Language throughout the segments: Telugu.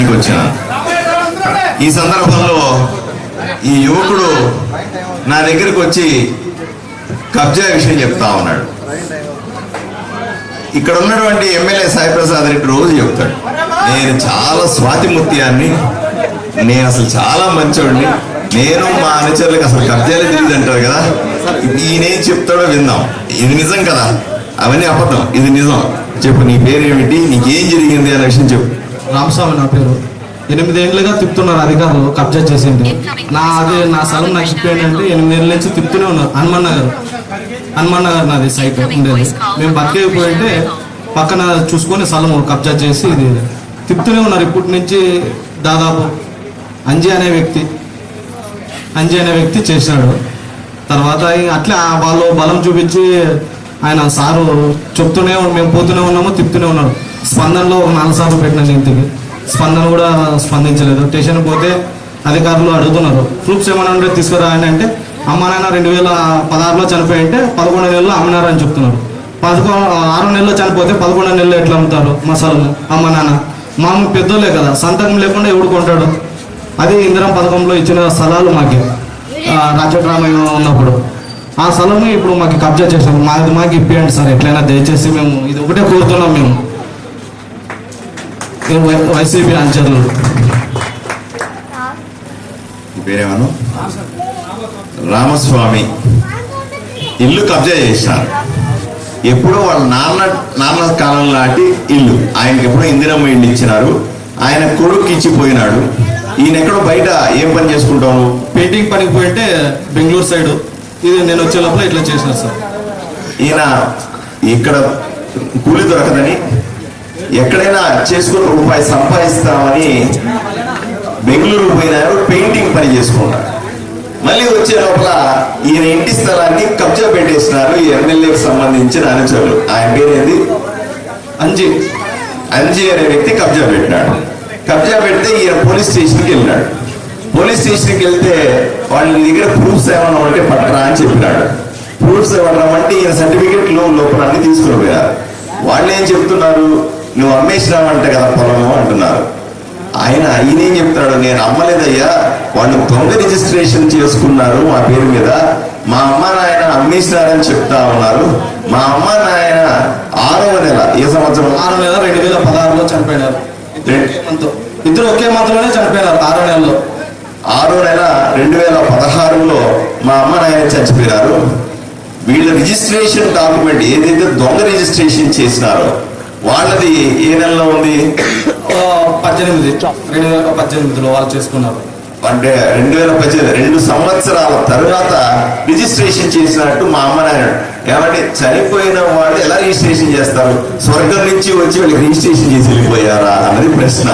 చెప్పడానికి వచ్చిన ఈ సందర్భంలో ఈ యువకుడు నా దగ్గరకు వచ్చి కబ్జా విషయం చెప్తా ఉన్నాడు. ఇక్కడ ఉన్నటువంటి ఎమ్మెల్యే సాయిప్రసాద్ రెడ్డి రోజు చెప్తాడు. నేను చాలా స్వాతిముత్యాన్ని నేను అసలు చాలా మంచోడిని నేను మా అనుచరులకు అసలు కబ్జాలే తెలియదు అంటారు కదా? ఈయనేం చెప్తాడో విందాం. ఇది నిజం కదా? అవన్నీ అబద్ధం. ఇది నిజం. చెప్పు నీ పేరేమిటి? నీకేం జరిగింది అనే విషయం చెప్పు. రామస్వామి నా పేరు. ఎనిమిదేళ్ళుగా తిప్పుతున్నారు అధికారులు కబ్జా చేసింది. నా అదే నా స్థలం నాకు చెప్పేది అంటే ఎనిమిదేళ్ళ నుంచి తిప్పుతూనే ఉన్నారు. హనుమాన్ నగర్. హనుమాన్ నగర్ నాది సైట్ ఉండేది. మేము బతికేకపోయింటే పక్కన చూసుకొని స్థలం కబ్జా చేసి ఇది తిప్పుతూనే ఉన్నారు. ఇప్పటి నుంచి దాదాపు అంజీ అనే వ్యక్తి అంజీ అనే వ్యక్తి చేశాడు. తర్వాత అట్లా వాళ్ళు బలం చూపించి ఆయన సారు చెప్తూనే మేము పోతూనే ఉన్నాము తిప్పుతూనే ఉన్నాడు స్పందనలో ఒక నాలుగు సార్లు పెట్టినాను ఇంటికి స్పందన కూడా స్పందించలేదు. స్టేషన్ పోతే అధికారులు అడుగుతున్నారు. ప్రూఫ్స్ ఏమైనా ఉంటే తీసుకురా అని అంటే అమ్మ నాయన రెండు వేల పదహారులో చనిపోయి అంటే పదకొండు నెలలో అమ్మినారని చెప్తున్నారు. పదకొ ఆరు నెలల్లో చనిపోతే పదకొండు నెలలు ఎట్లా అమ్ముతారు? మసాలను అమ్మ నాన్న. మామూలు పెద్దోళ్ళే కదా సంతకం లేకుండా ఎవడు కొంటాడు? అది ఇందిరం పథకంలో ఇచ్చిన స్థలాలు మాకి ఆ, రాజడ్రామయ్య ఉన్నప్పుడు. ఆ స్థలం ఇప్పుడు మాకు కబ్జా చేశాము మాది మాకు ఇప్పియండి సార్ ఎట్లయినా దయచేసి మేము ఇది ఒకటే కోరుతున్నాం మేము. వైసీపీ అంచర్లు నీ పేరేమను రామస్వామి. ఇల్లు కబ్జా చేశారు. ఎప్పుడో వాళ్ళ నాన్న నాన్న కాలం నాటి ఇల్లు. ఆయనకి ఎప్పుడో ఇందిరమ్మ ఇల్లు ఇచ్చినారు. ఆయన కొడుకు ఇచ్చిపోయినాడు. ఈయన ఎక్కడో బయట ఏం పని చేసుకుంటాను పెయింటింగ్ పనికి పోయింటే బెంగళూరు సైడ్. ఇది నేను వచ్చే లోపల ఇట్లా చేసిన సార్. ఈయన ఇక్కడ కూలి దొరకదని ఎక్కడైనా చేసుకుని రూపాయి సంపాదిస్తామని బెంగళూరు పోయినారు పెయింటింగ్ పని చేసుకున్నాడు మళ్ళీ వచ్చే లోపల ఈయన ఇంటి స్థలాన్ని కబ్జా పెట్టేసినారు ఈ ఎమ్మెల్యేకి సంబంధించిన అనుచరులు. ఆయన పేరేంది? అంజీ. అంజీ అనే వ్యక్తి కబ్జా పెట్టినాడు. కబ్జా పెడితే ఈయన పోలీస్ స్టేషన్కి వెళ్ళినాడు. పోలీస్ స్టేషన్కి వెళ్తే వాళ్ళ దగ్గర ప్రూఫ్స్ ఏమన్నా ఉంటే పట్టరా అని చెప్పినాడు. ప్రూఫ్స్ ఏమన్నా అంటే ఈయన సర్టిఫికెట్ లోపల అన్ని తీసుకుని పోయారు. వాళ్ళు ఏం చెప్తున్నారు? నువ్వు అమ్మేసినావంట కదా పొలము అంటున్నారు. ఆయన ఆయన ఏం చెప్తాడు నేను అమ్మలేదయ్యా. వాళ్ళు దొంగ రిజిస్ట్రేషన్ చేసుకున్నారు మా పేరు మీద. మా అమ్మ నాయన అమ్మేసినారని చెప్తా ఉన్నారు. మా అమ్మ నాయన ఆరవ నెల ఏ సంవత్సరం? ఆరు నెల రెండు వేల పదహారులో చనిపోయినారు. ఇద్దరు ఒకే మంత్ ఇద్దరు ఒకే మంత్లోనే చనిపోయినారు ఆరో నెలలో. ఆరో నెల రెండు వేల పదహారులో మా అమ్మ నాయన చచ్చిపోయారు వీళ్ళ రిజిస్ట్రేషన్ డాక్యుమెంట్ ఏదైతే దొంగ రిజిస్ట్రేషన్ చేసినారో వాళ్ళది ఏ నెలలో ఉంది? పద్దెనిమిది. రెండు వేల పద్దెనిమిదిలో వాళ్ళు చేసుకున్నారు. అంటే రెండు వేల పద్దెనిమిది రెండు సంవత్సరాల తర్వాత రిజిస్ట్రేషన్ చేసినట్టు మా అమ్మ నాయన ఏమంటే చనిపోయిన వాళ్ళు ఎలా రిజిస్ట్రేషన్ చేస్తారు? స్వర్గం నుంచి వచ్చి వాళ్ళకి రిజిస్ట్రేషన్ చేసి వెళ్ళిపోయారా అన్నది ప్రశ్న.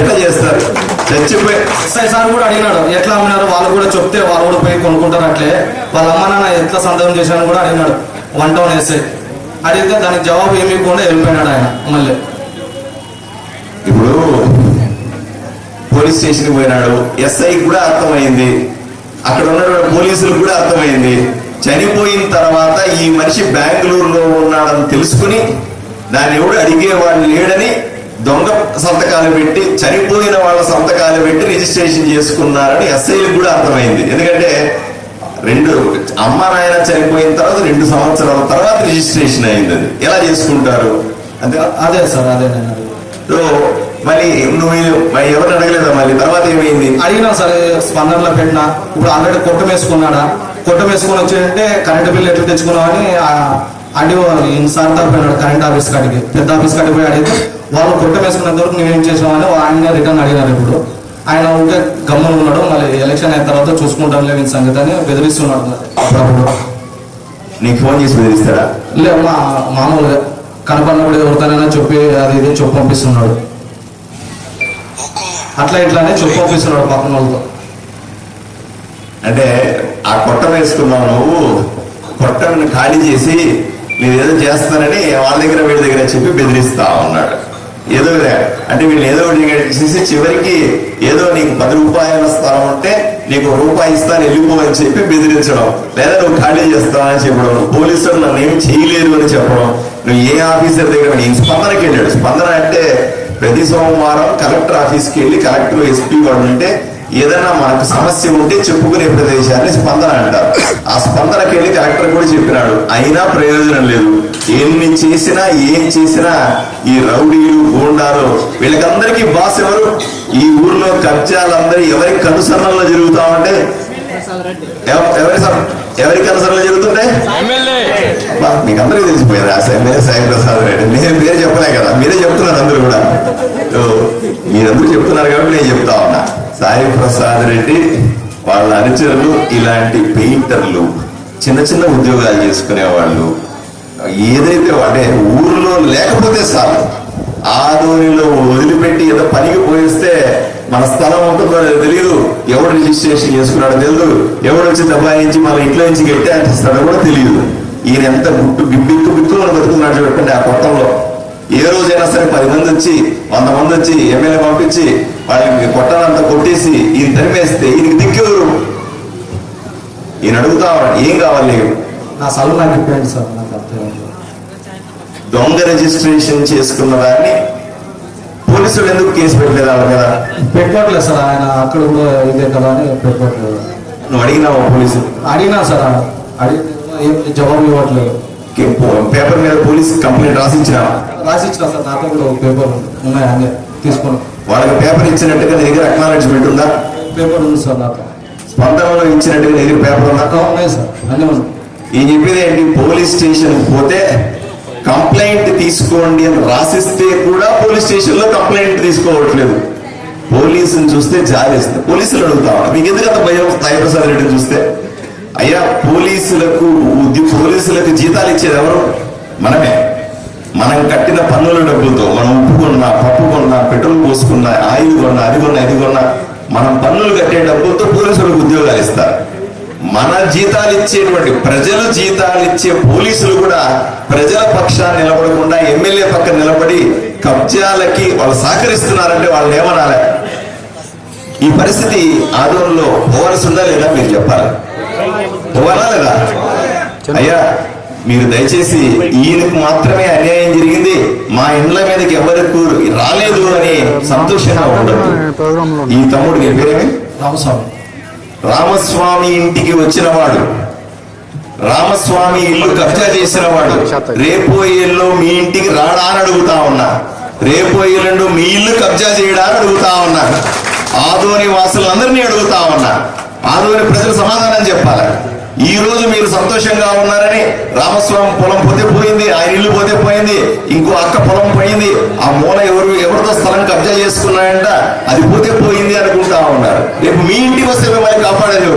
ఎట్లా చేస్తారు? చచ్చిపోయి సార్ కూడా అడిగినాడు ఎట్లా అమ్మినారు? వాళ్ళు కూడా చెప్తే వాళ్ళు కూడా పోయి కొనుక్కుంటారు అట్లే. వాళ్ళ అమ్మ నాన్న ఎట్లా సందేహం చేశాను కూడా అడిగినాడు. వన్ టౌన్ ఎస్ఐ అడిగితే దానికి జవాబు ఏమి ఇవ్వకుండా వెళ్ళిపోయినాడు ఆయన మళ్ళీ ఇప్పుడు పోలీస్ స్టేషన్ పోయినాడు. ఎస్ఐ కూడా అర్థమైంది. అక్కడ ఉన్నటువంటి పోలీసులకు కూడా అర్థమైంది. చనిపోయిన తర్వాత ఈ మనిషి బెంగళూరులో ఉన్నాడని తెలుసుకుని దాన్ని ఎవడు అడిగేవాడు లేడని దొంగ సంతకాలు పెట్టి చనిపోయిన వాళ్ళ సంతకాలు పెట్టి రిజిస్ట్రేషన్ చేసుకున్నారని ఎస్ఐలకు కూడా అర్థమైంది. ఎందుకంటే రెండు అమ్మ నాయన చనిపోయిన తర్వాత రెండు సంవత్సరాల తర్వాత రిజిస్ట్రేషన్ అయింది అది. ఎలా చేసుకుంటారు? అంతే. అదే సార్ అదే. సో మరి నువ్వు మరి ఎవరిని అడగలేదా మళ్ళీ? తర్వాత ఏమైంది? అడిగినా సరే స్పందనలో పెట్టినా ఇప్పుడు ఆల్రెడీ కొట్టం వేసుకున్నాడా? కొట్టం వేసుకొని వచ్చాడంటే కరెంట్ బిల్ ఎట్లా తెచ్చుకున్నామని అడిగి ఇన్సార్ తప్పినాడు కరెంట్ ఆఫీస్ కాడికి. పెద్ద ఆఫీస్ కాడికి పోయి అడిగితే వాళ్ళు కొట్టం వేసుకున్నంత వరకు నువ్వేం చేసామని ఆయన రిటర్న్ అడిగినారు ఇప్పుడు. ఆయన ఉంటే గమ్మున ఉన్నాడు మళ్ళీ ఎలక్షన్ అయిన తర్వాత చూసుకుంటాం లేదు సంగతి అని బెదిరిస్తున్నాడు. అప్పుడప్పుడు నీకు ఫోన్ చేసి బెదిరిస్తాడా? లే మా మామూలుగా కనపడినప్పుడు ఎవరితోనైనా చెప్పి అది ఇది చెప్పు పంపిస్తున్నాడు. అట్లా ఇట్లానే చెప్పు పంపిస్తున్నాడు పక్కన వాళ్ళతో. అంటే ఆ కొట్ట వేసుకున్నావు నువ్వు కొట్టను ఖాళీ చేసి నేను ఏదో చేస్తానని వాళ్ళ దగ్గర వీళ్ళ దగ్గర చెప్పి బెదిరిస్తా ఉన్నాడు. ఏదో అంటే వీళ్ళు ఏదో ఒకటి చేసి చివరికి ఏదో నీకు పది రూపాయల స్థలం ఉంటే నీకు రూపాయి ఇస్తాను వెళ్ళిపోవని చెప్పి బెదిరించడం. లేదా నువ్వు ఖాళీ చేస్తానని చెప్పడం. పోలీసులు నన్ను ఏం చేయలేరు అని చెప్పడం. నువ్వు ఏ ఆఫీసర్ దగ్గర నేను స్పందనకి వెళ్ళాడు. స్పందన అంటే ప్రతి సోమవారం కలెక్టర్ ఆఫీస్కి వెళ్ళి కలెక్టర్ ఎస్పీ వాడు ఉంటే ఏదైనా మనకు సమస్య ఉంటే చెప్పుకునే ప్రదేశాన్ని స్పందన అంటారు. ఆ స్పందనకి వెళ్ళి కలెక్టర్ కూడా చెప్పినాడు. అయినా ప్రయోజనం లేదు. ఎన్ని చేసినా ఏం చేసినా ఈ రౌడీలు గూండాలు వీళ్ళకందరికీ బాస్ ఎవరు? ఈ ఊర్లో కబ్జాలందరూ ఎవరి కనుసరణలో జరుగుతా ఉంటే? ఎవ- ఎవరి సం- ఎవరి కనుసరణలో జరుగుతుంటే? అబ్బా, మీకు అందరికీ తెలిసిపోయారు ఆ ఎమ్మెల్యే సాయి ప్రసాద్ రెడ్డి. నేను పేరు చెప్పలే కదా మీరే చెప్తున్నారు అందరూ కూడా. మీరందరూ చెప్తున్నారు కాబట్టి నేను చెప్తా ఉన్నా. సాయి ప్రసాద్ రెడ్డి వాళ్ళ అనుచరులు ఇలాంటి పెయింటర్లు చిన్న చిన్న ఉద్యోగాలు చేసుకునే వాళ్ళు ఏదైతే అంటే ఊర్లో లేకపోతే సార్ ఆదోనిలో వదిలిపెట్టి ఏదో పనికి పోయిస్తే మన స్థలం ఉంటుందో తెలియదు ఎవడు రిజిస్ట్రేషన్ చేసుకున్నాడో తెలియదు ఎవడు వచ్చి దబాయించి మన ఇంట్లో నుంచి గట్టి అంటిస్తాడో కూడా తెలియదు ఈయన ఎంత గుట్టు బిక్కు బిక్కులను బతుకున్నాడు చూడండి ఆ కొత్తంలో ఏ రోజైనా సరే పది మంది వచ్చి వంద మంది వచ్చి ఎమ్మెల్యే పంపించి వాళ్ళకి కొట్టాలంతా కొట్టేసి ఈయన తరిమేస్తే ఈయనకి దిక్కెవరు ఈయన అడుగుతా ఏం కావాలి నీకు? నా స్థలం నాకు ఇప్పండి సార్ నాకు అర్థం దొంగ రిజిస్ట్రేషన్ చేసుకున్న దాన్ని పోలీసులు ఎందుకు కేసు పెట్టలేదు వాళ్ళ మీద? పెట్టుకోవట్లేదు సార్ ఆయన అక్కడ కూడా ఇదే కదా అని పెట్టుకోవట్లేదు నువ్వు అడిగినావు పోలీసు? అడిగినా సార్ అడిగితే ఏం జవాబు ఇవ్వట్లేదు. పేపర్ మీద పోలీస్ కంప్లైంట్ రాసిచ్చిన? రాసిచ్చిన సార్ నాతో కూడా పేపర్ ఉన్నాయి అన్నీ? తీసుకుని వాళ్ళకి పేపర్ ఇచ్చినట్టుగా నీ దగ్గర అక్నాలెడ్జ్మెంట్ ఉందా? పేపర్ ఉంది సార్ నాతో స్పందనలో ఇచ్చినట్టుగా నీ దగ్గర పేపర్ ఉందా? ఉన్నాయి సార్. అన్నీ ఉన్నాయి. ఈ చెప్పేది ఏంటి? పోలీస్ స్టేషన్ పోతే కంప్లైంట్ తీసుకోండి అని రాసిస్తే కూడా పోలీస్ స్టేషన్లో కంప్లైంట్ తీసుకోవట్లేదు. పోలీసుని చూస్తే జాలేస్తుంది పోలీసులు అడుగుతా. మీకు ఎందుకంత భయం? సాయిప్రసాద్ రెడ్డిని చూస్తే. అయ్యా పోలీసులకు పోలీసులకు జీతాలు ఇచ్చేది ఎవరు? మనమే. మనం కట్టిన పన్నుల డబ్బులతో మనం ఉప్పు కొన్నా పప్పు కొన్నా పెట్రోల్ పోసుకున్నా ఆయిల్ కొన్నా అది కొన్నా ఇది కొన్నా మనం పన్నులు కట్టే డబ్బులతో పోలీసులకు ఉద్యోగాలు ఇస్తారు. మన జీతాలు ఇచ్చేటువంటి ప్రజలు జీతాలు ఇచ్చే పోలీసులు కూడా ప్రజల పక్షాన్ని నిలబడకుండా ఎమ్మెల్యే పక్కన నిలబడి కబ్జాలకి వాళ్ళు సహకరిస్తున్నారంటే వాళ్ళని ఏమనాలి? ఈ పరిస్థితి ఆదోళనలో పోవాల్సి ఉందా లేదా మీరు చెప్పాలి? పోవాలా లేదా? అయ్యా మీరు దయచేసి ఈయనకు మాత్రమే అన్యాయం జరిగింది. మా ఇండ్ల మీదకి ఎవరికి రాలేదు అని సంతోషంగా ఉండదు ఈ తమ్ముడు పేరేమి? రామస్వామి. రామస్వామి ఇంటికి వచ్చిన వాడు రామస్వామి ఇల్లు కబ్జా చేసిన వాడు రేపు మీ ఇంటికి రాడా అని అడుగుతా ఉన్నా. రేపు ఏళ్ళు మీ ఇల్లు కబ్జా చేయడా అని అడుగుతా ఉన్నా. ఆదోని వాసులందరినీ అడుగుతా ఉన్నా. ఆదోని ప్రజలు సమాధానం చెప్పాలి? ఈ రోజు మీరు సంతోషంగా ఉన్నారని రామస్వామి పొలం పోతే పోయింది ఆయన ఇల్లు పోతే పోయింది ఇంకో అక్క పొలం పోయింది ఆ మూల ఎవరు ఎవరితో స్థలం కబ్జా చేసుకున్నాయంట అది పోతే పోయింది అనుకుంటా ఉన్నారు. రేపు మీ ఇంటికి వస్తే మిమ్మల్ని కాపాడేది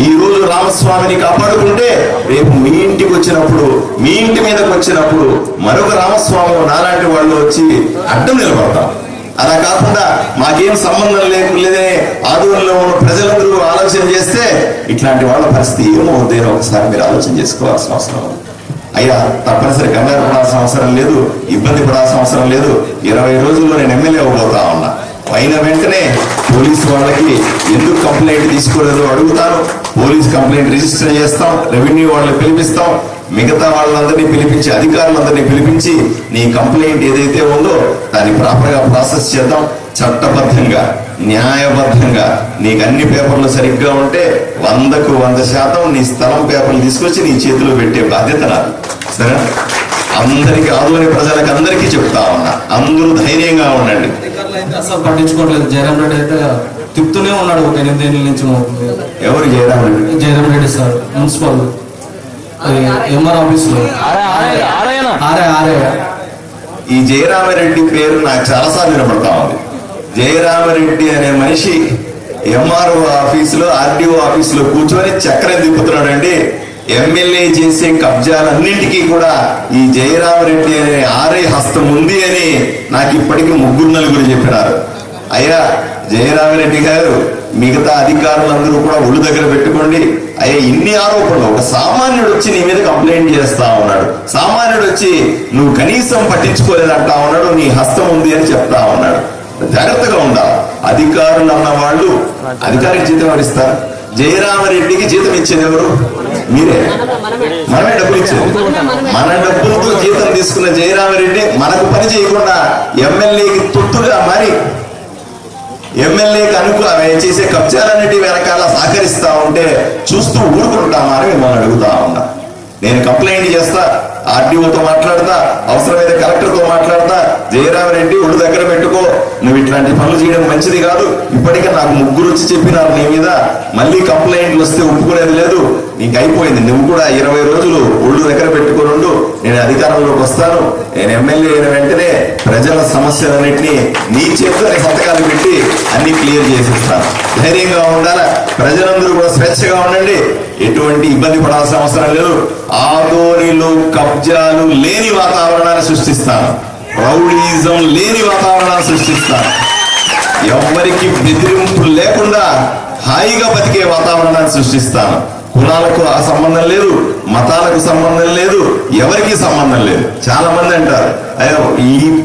ఈ రోజు రామస్వామిని కాపాడుకుంటే రేపు మీ ఇంటికి వచ్చినప్పుడు మీ ఇంటి మీదకి వచ్చినప్పుడు మరొక రామస్వామి నాలాంటి వాళ్ళు వచ్చి అడ్డం నిలబడతాం అలా కాకుండా మాకేం సంబంధం లేకుండా ఆదూరులో ఉన్న ప్రజలందరూ ఆలోచన చేస్తే ఇట్లాంటి వాళ్ళ పరిస్థితి ఏమవుతుందో ఒకసారి మీరు ఆలోచన చేసుకోవాల్సిన అవసరం ఉంది. అయ్యా తప్పనిసరి కంగారు పడాల్సిన అవసరం లేదు ఇబ్బంది పడాల్సిన అవసరం లేదు. ఇరవై రోజుల్లో నేను ఎమ్మెల్యే అవ్వబోతా ఉన్నా. పైన వెంటనే పోలీసు వాళ్ళకి ఎందుకు కంప్లైంట్ తీసుకోలేదు అడుగుతాను పోలీస్ కంప్లైంట్ రిజిస్టర్ చేస్తాం రెవెన్యూ వాళ్ళని పిలిపిస్తాం. మిగతా వాళ్ళందరినీ పిలిపించి అధికారులందరినీ పిలిపించి నీ కంప్లైంట్ ఏదైతే ఉందో దాన్ని ప్రాపర్గా ప్రాసెస్ చేద్దాం చట్టబద్ధంగా. న్యాయబద్ధంగా నీకు అన్ని పేపర్లు సరిగ్గా ఉంటే వందకు వంద శాతం నీ స్థలం పేపర్లు తీసుకొచ్చి నీ చేతిలో పెట్టే బాధ్యత నాది. సరేనా? అందరికి ఆదోని ప్రజలకు అందరికీ చెప్తా ఉన్నా. అందరూ ధైర్యంగా ఉండండి. అసలు పట్టించుకోవట్లేదు. జయరాం రెడ్డి అయితే తిప్పుతూనే ఉన్నాడు ఒక ఎనిమిది ఏళ్ళ నుంచి. ఎవరు? Jayaram Reddy? Jayaram Reddy sir municipal. MR ఆఫీస్లో ఆరే ఆరే. ఈ జయరామరెడ్డి పేరు నాకు చాలాసార్లు వినపడతా ఉంది. జయరామరెడ్డి అనే మనిషి ఎంఆర్ఓ ఆఫీసులో ఆర్డీఓ ఆఫీసులో కూర్చొని చక్రం తిప్పుతున్నాడండి. ఎమ్మెల్యే చేసే కబ్జాలన్నింటికీ కూడా ఈ జయరామరెడ్డి అనే ఆరే హస్తం ఉంది అని నాకు ఇప్పటికీ ముగ్గురు నలుగురు చెప్పినారు. అయ్యా జయరామరెడ్డి గారు మిగతా అధికారులందరూ కూడా ఒళ్ళు దగ్గర పెట్టుకోండి. అయ్యా ఇన్ని ఆరోపణలు ఒక సామాన్యుడు వచ్చి నీ మీద కంప్లైంట్ చేస్తా ఉన్నాడు. సామాన్యుడు వచ్చి నువ్వు కనీసం పట్టించుకోలేదంటా ఉన్నాడు నీ హస్తం ఉంది అని చెప్తా ఉన్నాడు. జాగ్రత్తగా ఉండాలి. అధికారులు అన్న వాళ్ళు అధికారికి జీతం ఇస్తారు జయరామరెడ్డికి జీతం ఇచ్చేది ఎవరు? మీరే. మనమే డబ్బులు ఇచ్చేది. మన డబ్బులతో జీతం తీసుకున్న జయరామరెడ్డి మనకు పని చేయకుండా ఎమ్మెల్యేకి తొత్తుగా మరి ఎమ్మెల్యేకి అనుకూల చేసే కబ్జాలన్నిటి వెనకాల సహకరిస్తా ఉంటే చూస్తూ ఊరుకుంటామా అని మిమ్మల్ని అడుగుతా ఉన్నా. నేను కంప్లైంట్ చేస్తా. ఆర్డీఓతో మాట్లాడతా అవసరమైతే కలెక్టర్తో మాట్లాడతా జయరామరెడ్డి ఒళ్ళు దగ్గర పెట్టుకో. నువ్వు ఇట్లాంటి పనులు చేయడం మంచిది కాదు. ఇప్పటికే నాకు ముగ్గురు వచ్చి చెప్పినారు నీ మీద. మళ్ళీ కంప్లైంట్లు వస్తే ఒప్పుకునేది లేదు. నీకు అయిపోయింది. నువ్వు కూడా ఇరవై రోజులు ఒళ్ళు దగ్గర పెట్టుకొని నేను అధికారంలోకి వస్తాను. నేను ఎమ్మెల్యే అయిన వెంటనే ప్రజల సమస్యలన్నింటినీ నీ చేతిలో సంతకాలు పెట్టి అన్ని క్లియర్ చేసిస్తాను. ధైర్యంగా ఉండాలా. ప్రజలందరూ కూడా స్వేచ్ఛగా ఉండండి. ఎటువంటి ఇబ్బంది పడాల్సిన అవసరం లేదు. ఆదోనిలో కబ్జాలు లేని వాతావరణాన్ని సృష్టిస్తాను. రౌడీజం లేని వాతావరణాన్ని సృష్టిస్తాను. ఎవరికి బెదిరింపు లేకుండా హాయిగా బతికే వాతావరణాన్ని సృష్టిస్తాను. కులాలకు ఆ సంబంధం లేదు. మతాలకు సంబంధం లేదు. ఎవరికి సంబంధం లేదు. చాలా మంది అంటారు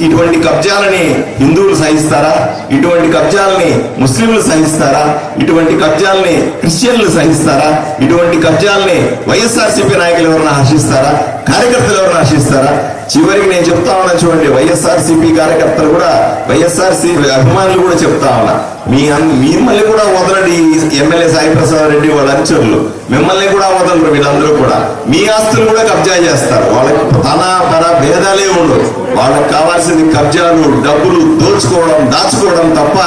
ఇటువంటి కబ్జాలని హిందువులు సహిస్తారా? ఇటువంటి కబ్జాలని ముస్లింలు సహిస్తారా? ఇటువంటి కబ్జాలని క్రిస్టియన్లు సహిస్తారా? ఇటువంటి కబ్జాలని వైఎస్ఆర్సీపీ నాయకులు ఎవరైనా హర్షిస్తారా కార్యకర్తలు ఎవరైనా హర్షిస్తారా చివరికి నేను చెప్తా ఉన్నా చూడండి వైఎస్ఆర్సీపీ కార్యకర్తలు కూడా వైఎస్ఆర్సీపీ అభిమానులు కూడా చెప్తా ఉన్నా. మీ మిమ్మల్ని కూడా వదలండి ఎమ్మెల్యే సాయి ప్రసాద్ రెడ్డి వాళ్ళ అనుచరులు. మిమ్మల్ని కూడా వదలరు వీళ్ళందరూ కూడా. మీ ఆస్తులు కూడా కబ్జా చేస్తారు. వాళ్ళకి తన పర భేదాలే ఉండవు. వాళ్ళకి కావాల్సింది కబ్జాలు డబ్బులు దోచుకోవడం దాచుకోవడం తప్ప